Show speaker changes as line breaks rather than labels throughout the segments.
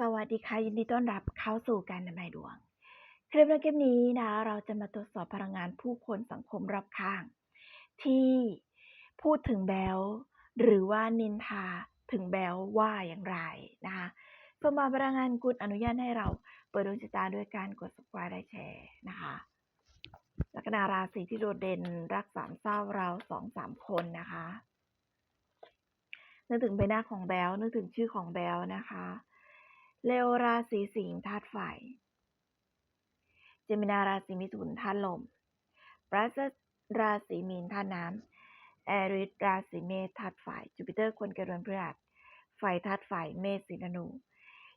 สวัสดีค่ะ ยินดีต้อนรับเข้าสู่การทำนายดวง คลิปในคลิปนี้นะ เราจะมาตรวจสอบพลังงานผู้คนสังคมรอบข้าง ที่พูดถึงแบลหรือว่านินทาถึงแบลว่าอย่างไรนะคะส่งมาพลังงานกุณอนุญาตให้เราเปิดดวงชะตาด้วยการกด subscribe และแชร์นะคะลัคนาราศีที่โดดเด่นรักสามเศร้าเราสองสามคนนะคะนึกถึงใบหน้าของแบลนึกถึงชื่อของแบลนะคะ เลโอราศีสิงห์ธาตุไฟ เจมินาราศีมิถุนธาตุลมปรัสราศีมีนธาตุน้ำแอริสราศีเมษธาตุไฟ จูปิเตอร์คนเกิดวันพฤหัสไฟธาตุไฟ เมษสิงห์ธนู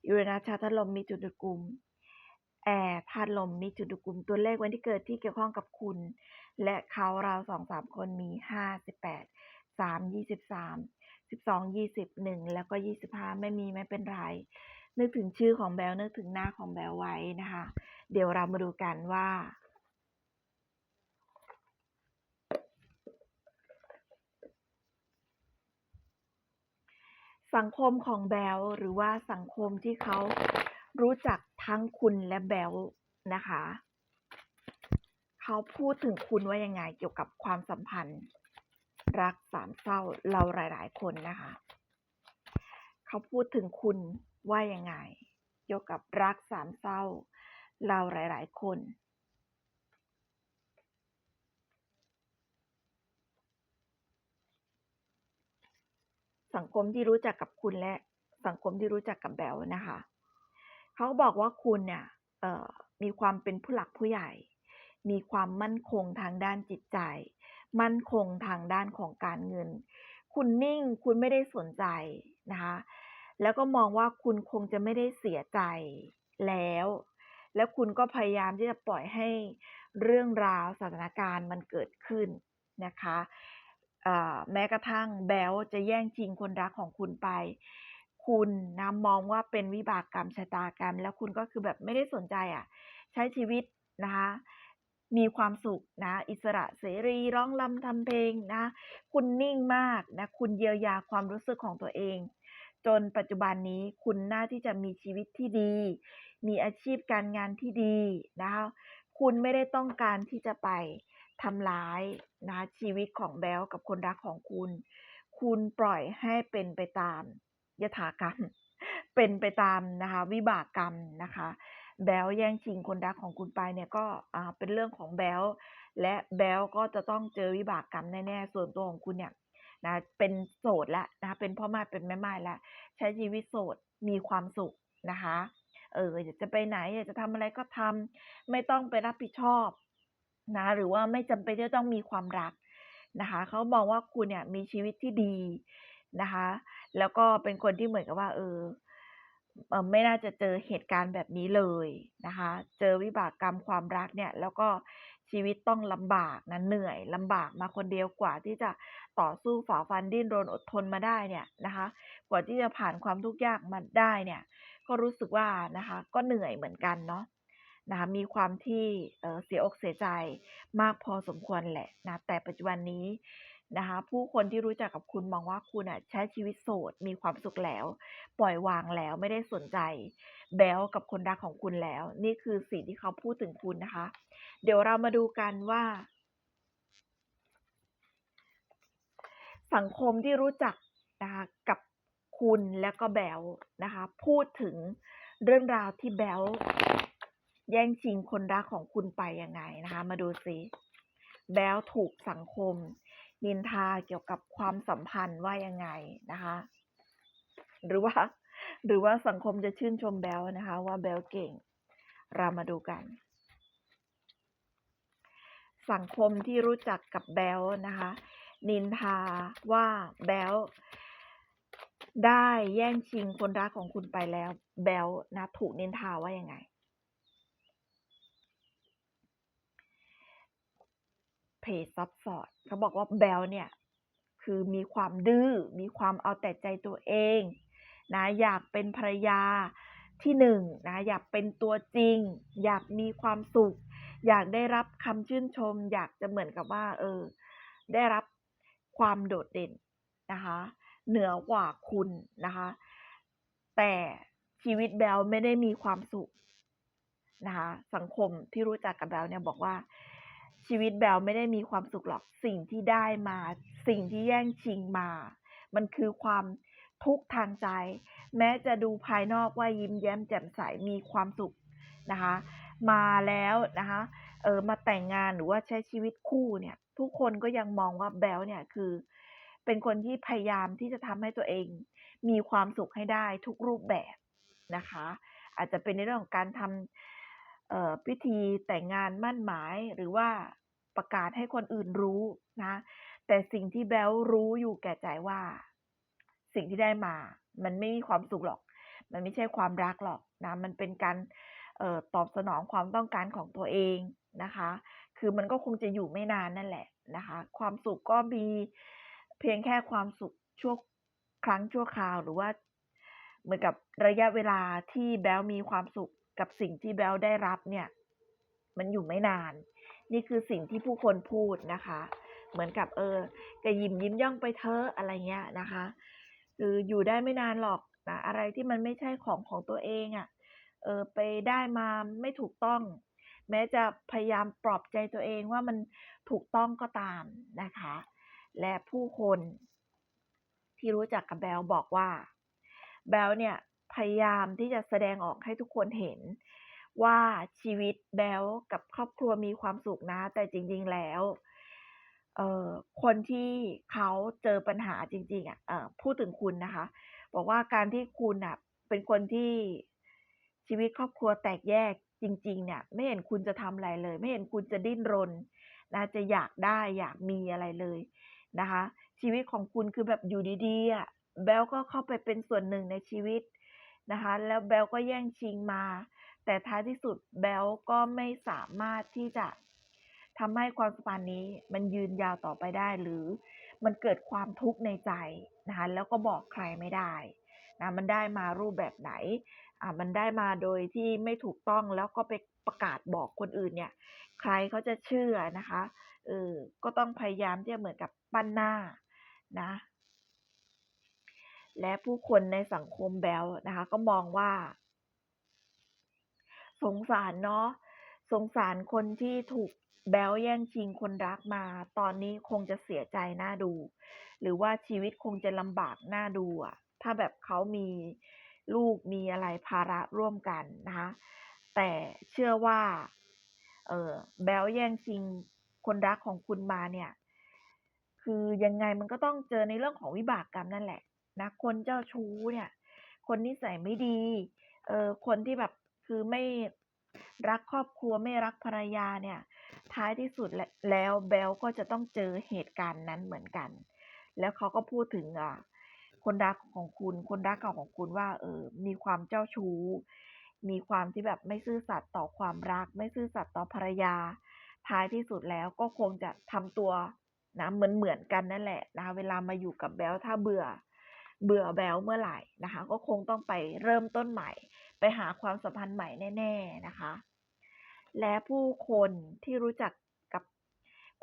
ยูเรนัสธาตุลมมีจุดดุกุม แอร์ธาตุลมมีจุดดุกุม ตัวเลขวันที่เกิดที่เกี่ยวข้องกับคุณ และเขาเราสองสามคนมีห้าสิบแปดสามยี่สิบสามสิบสองยี่สิบหนึ่งแล้วก็ยี่สิบห้าไม่มีไม่เป็นไร นึกถึงชื่อของแบลนึกถึงหน้าของแบลไว้นะคะ เดี๋ยวเรามาดูกันว่า สังคมของแบลหรือว่าสังคมที่เขารู้จักทั้งคุณและแบลนะคะ เขาพูดถึงคุณว่ายังไงเกี่ยวกับความสัมพันธ์ รักสามเศร้าเราหลาย ๆ คนนะคะ เขาพูดถึงคุณ ว่ายังไงเกี่ยวกับรักสามเศร้า เราหลาย ๆ คน สังคมที่รู้จักกับคุณและสังคมที่รู้จักกับแบลนะคะเขาบอกว่าคุณเนี่ยมีความเป็นผู้หลักผู้ใหญ่ มีความมั่นคงทางด้านจิตใจ มั่นคงทางด้านของการเงิน คุณนิ่งคุณไม่ได้สนใจนะคะ แล้วก็มองว่าคุณคงจะไม่ได้เสียใจแล้ว แล้วคุณก็พยายามที่จะปล่อยให้เรื่องราวสถานการณ์มันเกิดขึ้นนะคะแม้กระทั่งแบลจะแย่งชิงคนรักของคุณไป คุณนะมองว่าเป็นวิบากกรรมชะตากรรม แล้วคุณก็คือแบบไม่ได้สนใจอะ ใช้ชีวิตนะคะมีความสุขนะ อิสระเสรีร้องรำทำเพลงนะ คุณนิ่งมากนะ คุณเยียวยาความรู้สึกของตัวเอง จนปัจจุบันนี้คุณน่าที่จะมีชีวิตที่ดี มีอาชีพการงานที่ดีนะคะคุณไม่ได้ต้องการที่จะไปทำร้ายนะชีวิตของแบลกับคนรักของคุณ คุณปล่อยให้เป็นไปตามยถากรรม เป็นไปตามนะคะวิบากกรรมนะคะ แบลแย่งชิงคนรักของคุณไปเนี่ยก็อ่าเป็นเรื่องของแบลและแบลก็จะต้องเจอวิบากกรรมแน่ๆส่วนตัวของคุณเนี่ย นะเป็นโสดแล้วนะคะเป็นพ่อม้เป็นแม่ไม้แล้วใช้ชีวิตโสดมีความสุขนะคะเอออยากจะไปไหนอยากจะทำอะไรก็ทำไม่ต้องไปรับผิดชอบนะหรือว่าไม่จำเป็นที่จะต้องมีความรักนะคะเขามองว่าคุณเนี่ยมีชีวิตที่ดีนะคะ แล้วก็เป็นคนที่เหมือนกับว่า เออไม่น่าจะเจอเหตุการณ์แบบนี้เลยนะคะ เจอวิบากกรรมความรักเนี่ย แล้วก็ ชีวิตต้องลำบากนะเหนื่อยลำบากมาคนเดียวกว่าที่จะต่อสู้ฝ่าฟันดิ้นรนอดทนมาได้เนี่ยนะคะ กว่าที่จะผ่านความทุกข์ยากมาได้เนี่ย ก็รู้สึกว่านะคะ ก็เหนื่อยเหมือนกันเนาะนะคะมีความที่เเสียอกเสียใจมากพอสมควรแหละนะแต่ปัจจุบันนี้นะคะ ผู้คนที่รู้จักกับคุณมองว่าคุณอะใช้ชีวิตโสดมีความสุขแล้ว ปล่อยวางแล้วไม่ได้สนใจ แบลกับคนรักของคุณแล้ว นี่คือสิ่งที่เขาพูดถึงคุณนะคะ เดี๋ยวเรามาดูกันว่า สังคมที่รู้จักนะคะกับคุณแล้วก็แบลนะคะ พูดถึงเรื่องราวที่แบลแย่งชิงคนรักของคุณไปยังไงนะคะ มาดูซิแบลถูกสังคม นินทาเกี่ยวกับความสัมพันธ์ว่ายังไงนะคะ หรือว่า หรือว่าสังคมจะชื่นชมแบลนะคะ ว่าแบลเก่ง เรามาดูกัน สังคมที่รู้จักกับแบลนะคะ นินทาว่าแบลได้แย่งชิงคนรักของคุณไปแล้ว แบลนะถูกนินทาว่ายังไง เพจซับสอดเขาบอกว่าแบลเนี่ยคือมีความดื้อ มีความเอาแต่ใจตัวเองนะอยากเป็นภรรยาที่หนึ่งนะอยากเป็นตัวจริง อยากมีความสุข อยากได้รับคำชื่นชม อยากจะเหมือนกับว่า เออ ได้รับความโดดเด่นนะคะ เหนือกว่าคุณนะคะ แต่ชีวิตแบลไม่ได้มีความสุขนะคะสังคมที่รู้จักกับแบลเนี่ยบอกว่า ชีวิตแบลไม่ได้มีความสุขหรอกสิ่งที่ได้มา สิ่งที่แย่งชิงมา มันคือความทุกข์ทางใจ แม้จะดูภายนอกว่ายิ้มแย้มแจ่มใสมีความสุขนะคะ มาแล้วนะคะเออมาแต่งงานหรือว่าใช้ชีวิตคู่เนี่ย ทุกคนก็ยังมองว่าแบลเนี่ยคือ เป็นคนที่พยายามที่จะทำให้ตัวเอง มีความสุขให้ได้ทุกรูปแบบนะคะ อาจจะเป็นในเรื่องของการทำเอ่อพิธีแต่งงานมั่นหมายหรือว่าประกาศให้คนอื่นรู้นะ แต่สิ่งที่แบลรู้อยู่แก่ใจว่า สิ่งที่ได้มา มันไม่มีความสุขหรอก มันไม่ใช่ความรักหรอกนะ มันเป็นการ ตอบสนองความต้องการของตัวเองนะคะ คือมันก็คงจะอยู่ไม่นานนั่นแหละนะคะ ความสุขก็มีเพียงแค่ความสุขชั่วครั้งชั่วคราวหรือว่าเหมือนกับระยะเวลาที่แบลมีความสุขกับสิ่งที่แบลได้รับเนี่ย มันอยู่ไม่นาน นี่คือสิ่งที่ผู้คนพูดนะคะ เหมือนกับเออก็ยิ้มยิ้มย่องไปเถออะไรเงี้ยนะคะ คืออยู่ได้ไม่นานหรอกนะอะไรที่มันไม่ใช่ของของตัวเองอะ่ะ เออไปได้มาไม่ถูกต้อง แม้จะพยายามปลอบใจตัวเองว่ามันถูกต้องก็ตามนะคะ และผู้คนที่รู้จักกับแบลบอกว่า แบลเนี่ยพยายามที่จะแสดงออกให้ทุกคนเห็นว่าชีวิตแบลกับครอบครัวมีความสุขนะ แต่จริง ๆ แล้วเอ่อคนที่เขาเจอปัญหาจริง ๆอะพูดถึงคุณนะคะ บอกว่าการที่คุณอะเป็นคนที่ ชีวิตครอบครัวแตกแยกจริง ๆ เนี่ย ไม่เห็นคุณจะทำอะไรเลย ไม่เห็นคุณจะดิ้นรนนะจะอยากได้อยากมีอะไรเลยนะคะ ชีวิตของคุณคือแบบอยู่ดีๆอะแบลก็เข้าไปเป็นส่วนหนึ่งในชีวิตนะคะ แล้วแบลก็แย่งชิงมา แต่ท้ายที่สุดแบลก็ไม่สามารถที่จะทำให้ความสัมพันธ์นี้มันยืนยาวต่อไปได้หรือมันเกิดความทุกข์ในใจนะคะแล้วก็บอกใครไม่ได้นะมันได้มารูปแบบไหน มันได้มาโดยที่ไม่ถูกต้องแล้วก็ไปประกาศบอกคนอื่นเนี่ย ใครเขาจะเชื่อนะคะเออก็ต้องพยายามที่จะเหมือนกับปั้นหน้านะและผู้คนในสังคมแบลนะคะ ก็มองว่า สงสารเนาะสงสารคนที่ถูกแบลแย่งชิงคนรักมา ตอนนี้คงจะเสียใจน่าดู หรือว่าชีวิตคงจะลำบากน่าดูอะถ้าแบบเขามี ลูกมีอะไรภาระร่วมกันนะคะแต่เชื่อว่าเออแบลแย่งชิงคนรักของคุณมาเนี่ย คือยังไงมันก็ต้องเจอในเรื่องของวิบากกรรมนั่นแหละนะคนเจ้าชู้เนี่ย คนนิสัยไม่ดีเออคนที่แบบคือไม่รักครอบครัวไม่รักภรรยาเนี่ย ท้ายที่สุดแล้วแบลก็จะต้องเจอเหตุการณ์นั้นเหมือนกัน แล้วเขาก็พูดถึงอะ คนรักของคุณ คนรักเก่าของคุณว่าเออมีความเจ้าชู้ มีความที่แบบไม่ซื่อสัตย์ต่อความรัก ไม่ซื่อสัตย์ต่อภรรยา ท้ายที่สุดแล้วก็คงจะทำตัวนะเหมือนเหมือนกันนั่นแหละนะเวลามาอยู่กับแบลถ้าเบื่อ เบื่อแบลเมื่อไหร่นะคะ ก็คงต้องไปเริ่มต้นใหม่ ไปหาความสัมพันธ์ใหม่แน่ ๆนะคะ และผู้คนที่รู้จักกับ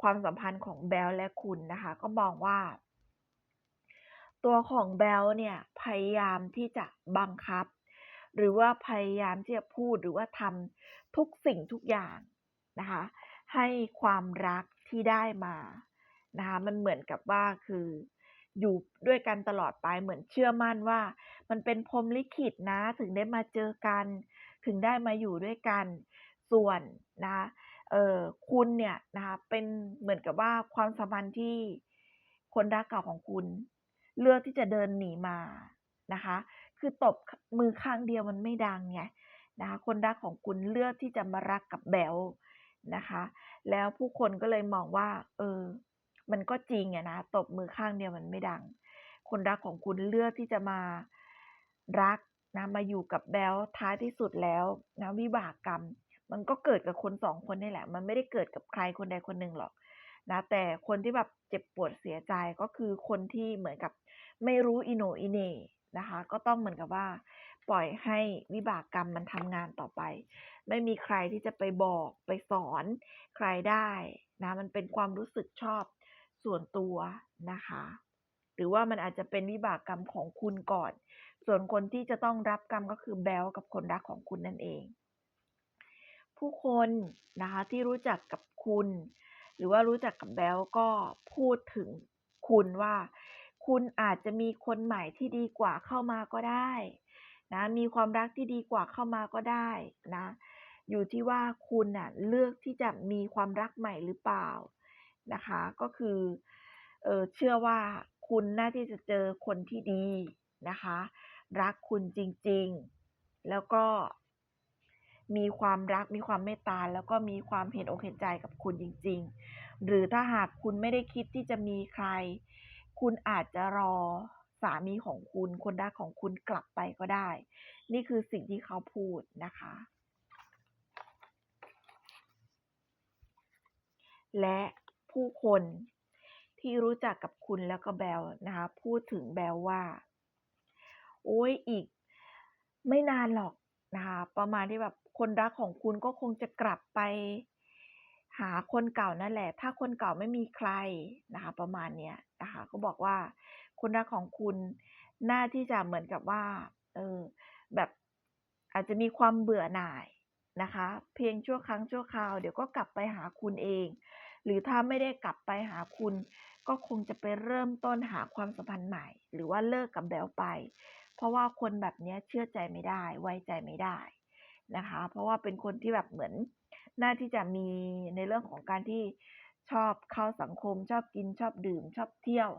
ความสัมพันธ์ของแบลและคุณนะคะ ก็มองว่า ตัวของแบลเนี่ยพยายามที่จะบังคับ หรือว่าพยายามที่จะพูดหรือว่าทำทุกสิ่งทุกอย่างนะคะให้ความรักที่ได้มานะคะมันเหมือนกับว่าคืออยู่ด้วยกันตลอดไปเหมือนเชื่อมั่นว่า มันเป็นพรหมลิขิตนะถึงได้มาเจอกัน ถึงได้มาอยู่ด้วยกันส่วนนะคะเออคุณเนี่ยนะคะเป็นเหมือนกับว่าความสัมพันธ์ที่คนรักเก่าของคุณ เลือกที่จะเดินหนีมานะคะ คือตบมือข้างเดียวมันไม่ดังไงนะคะคนรักของคุณเลือกที่จะมารักกับแบลนะคะ แล้วผู้คนก็เลยมองว่า เออ มันก็จริงอะนะตบมือข้างเดียวมันไม่ดัง คนรักของคุณเลือกที่จะมารักนะมาอยู่กับแบลท้ายที่สุดแล้วนะวิบากกรรม มันก็เกิดกับคนสองคนนี่แหละ มันไม่ได้เกิดกับใครคนใดคนหนึ่งหรอกนะแต่คนที่แบบเจ็บปวดเสียใจก็คือคนที่เหมือนกับ ไม่รู้อิโนอิเน่นะคะ ก็ต้องเหมือนกับว่า ปล่อยให้วิบากกรรมมันทำงานต่อไป ไม่มีใครที่จะไปบอกไปสอนใครได้นะมันเป็นความรู้สึกชอบส่วนตัวนะคะ หรือว่ามันอาจจะเป็นวิบากกรรมของคุณก่อน ส่วนคนที่จะต้องรับกรรมก็คือแบลกับคนรักของคุณนั่นเอง ผู้คนนะคะที่รู้จักกับคุณ หรือว่ารู้จักกับแบลก็พูดถึงคุณว่า คุณอาจจะมีคนใหม่ที่ดีกว่าเข้ามาก็ได้นะมีความรักที่ดีกว่าเข้ามาก็ได้นะอยู่ที่ว่าคุณน่ะเลือกที่จะมีความรักใหม่หรือเปล่านะคะ ก็คือเออเชื่อว่าคุณน่าที่จะเจอคนที่ดีนะคะ รักคุณจริงๆ แล้วก็มีความรักมีความเมตตาแล้วก็มีความเห็นอกเห็นใจกับคุณจริง ๆ หรือถ้าหากคุณไม่ได้คิดที่จะมีใคร คุณอาจจะรอสามีของคุณคนรักของคุณกลับไปก็ได้ นี่คือสิ่งที่เขาพูดนะคะ และผู้คนที่รู้จักกับคุณแล้วก็แบลนะคะ พูดถึงแบลว่า โอ้ยอีกไม่นานหรอกนะคะ ประมาณที่แบบคนรักของคุณก็คงจะกลับไป หาคนเก่านั่นแหละ ถ้าคนเก่าไม่มีใครนะคะ ประมาณเนี้ยนะคะก็บอกว่าคนรักของคุณน่าที่จะเหมือนกับว่า เออ แบบอาจจะมีความเบื่อหน่ายนะคะ เพียงชั่วครั้งชั่วคราว เดี๋ยวก็กลับไปหาคุณเอง หรือถ้าไม่ได้กลับไปหาคุณ ก็คงจะไปเริ่มต้นหาความสัมพันธ์ใหม่ หรือว่าเลิกกับแบลไป เพราะว่าคนแบบนี้เชื่อใจไม่ได้ ไว้ใจไม่ได้ นะคะ เพราะว่าเป็นคนที่แบบเหมือนน่าที่จะมีในเรื่องของการที่ชอบเข้าสังคม ชอบกินชอบดื่ม ชอบเที่ยว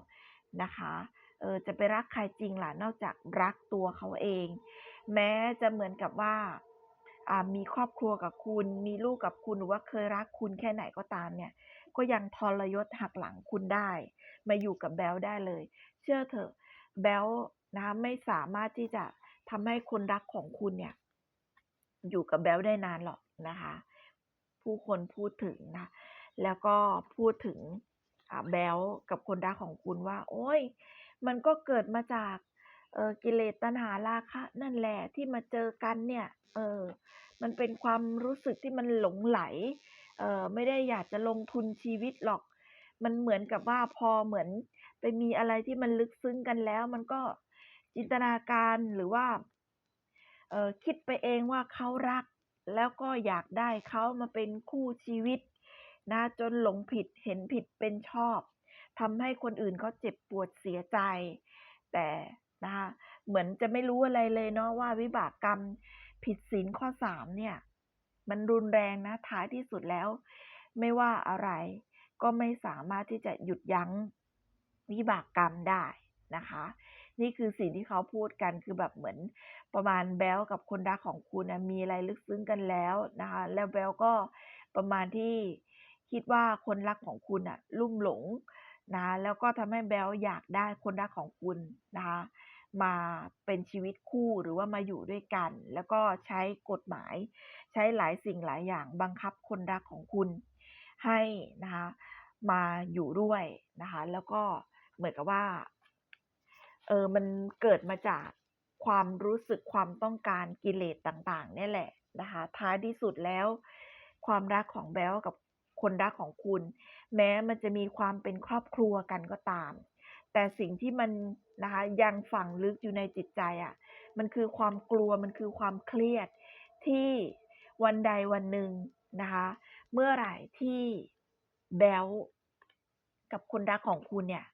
นะคะเออจะไปรักใครจริงล่ะนอกจากรักตัวเขาเอง แม้จะเหมือนกับว่าอ่ามีครอบครัวกับคุณ มีลูกกับคุณหรือว่าเคยรักคุณแค่ไหนก็ตามเนี่ย ก็ยังทรยศหักหลังคุณได้ มาอยู่กับแบลได้เลย เชื่อเถอะแบลนะคะไม่สามารถที่จะทำให้คนรักของคุณเนี่ย อยู่กับแบลได้นานหรอกนะคะ ผู้คนพูดถึงนะ แล้วก็พูดถึงแบลกับคนรักของคุณว่า โอ้ย มันก็เกิดมาจากเออกิเลสตัณหาราคะ นั่นแหละที่มาเจอกันเนี่ย เออ มันเป็นความรู้สึกที่มันหลงไหล เออไม่ได้อยากจะลงทุนชีวิตหรอก มันเหมือนกับว่าพอเหมือนไปมีอะไรที่มันลึกซึ้งกันแล้ว มันก็จินตนาการหรือว่า เออคิดไปเองว่าเขารัก แล้วก็อยากได้เขามาเป็นคู่ชีวิตนะจนหลงผิดเห็นผิดเป็นชอบทำให้คนอื่นเขาเจ็บปวดเสียใจ แต่นะคะเหมือนจะไม่รู้อะไรเลยเนาะว่าวิบากกรรมผิดศีลข้อสามเนี่ย มันรุนแรงนะท้ายที่สุดแล้ว ไม่ว่าอะไร ก็ไม่สามารถที่จะหยุดยั้งวิบากกรรมได้นะคะ นี่คือสิ่งที่เขาพูดกันคือแบบเหมือนประมาณแบลกับคนรักของคุณนะมีอะไรลึกซึ้งกันแล้วนะคะแล้วแบลก็ประมาณที่คิดว่าคนรักของคุณอะลุ่มหลงนะแล้วก็ทำให้แบลอยากได้คนรักของคุณนะคะมาเป็นชีวิตคู่หรือว่ามาอยู่ด้วยกัน แล้วก็ใช้กฎหมาย ใช้หลายสิ่งหลายอย่างบังคับคนรักของคุณให้นะคะมาอยู่ด้วยนะคะแล้วก็เหมือนกับว่า เออมันเกิดมาจากความรู้สึกความต้องการกิเลสต่างๆนี่แหละนะคะท้ายที่สุดแล้ว ความรักของแบลกับคนรักของคุณ แม้มันจะมีความเป็นครอบครัวกันก็ตาม แต่สิ่งที่มันนะคะยังฝังลึกอยู่ในจิตใจอะ่ะมันคือความกลัวมันคือความเครียดที่วันใดวันหนึ่งนะคะเมื่อไหร่ที่แบลกับคนรักของคุณเนี่ย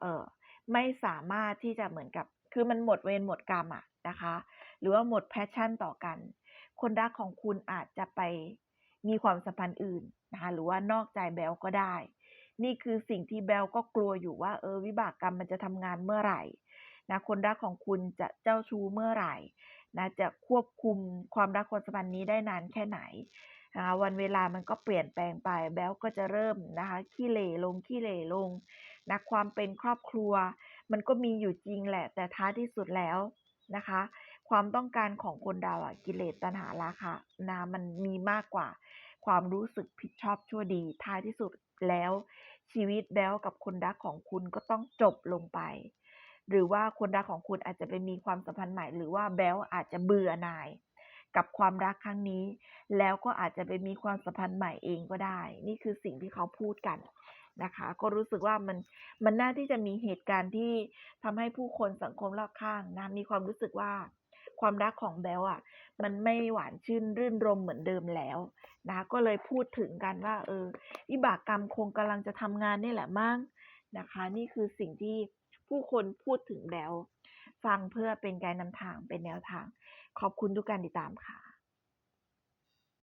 เออ ไม่สามารถที่จะเหมือนกับ คือมันหมดเวรหมดกรรมอะนะคะ หรือว่าหมดแพชชั่นต่อกัน คนรักของคุณอาจจะไปมีความสัมพันธ์อื่นนะคะหรือว่านอกใจแบลก็ได้ นี่คือสิ่งที่แบลก็กลัวอยู่ว่าเออวิบากกรรมมันจะทำงานเมื่อไหร่นะคนรักของคุณจะเจ้าชู้เมื่อไหร่นะจะควบคุมความรักความสัมพันธ์นี้ได้นานแค่ไหน นะคะวันเวลามันก็เปลี่ยนแปลงไปแบลก็จะเริ่มนะคะขี้เหร่ลงขี้เหร่ลงนะความเป็นครอบครัว มันก็มีอยู่จริงแหละ แต่ท้ายที่สุดแล้วนะคะ ความต้องการของคนเราอะกิเลสตัณหาราคะนะมันมีมากกว่า ความรู้สึกผิดชอบชั่วดี ท้ายที่สุดแล้ว ชีวิตแบลกับคนรักของคุณก็ต้องจบลงไป หรือว่าคนรักของคุณอาจจะไปมีความสัมพันธ์ใหม่ หรือว่าแบลอาจจะเบื่อหน่าย กับความรักครั้งนี้ แล้วก็อาจจะไปมีความสัมพันธ์ใหม่เองก็ได้ นี่คือสิ่งที่เขาพูดกันนะคะ ก็รู้สึกว่ามันมันน่าที่จะมีเหตุการณ์ที่ทำให้ผู้คนสังคมรอบข้างนะมีความรู้สึกว่าความรักของแบลอะมันไม่หวานชื่นรื่นรมเหมือนเดิมแล้วนะคะก็เลยพูดถึงกันว่า เออวิบากกรรมคงกำลังจะทำงานนี่แหละมั้งนะคะ นี่คือสิ่งที่ผู้คนพูดถึงแล้วฟังเพื่อเป็นการนำทางเป็นแนวทาง ขอบคุณทุกการติดตามค่ะ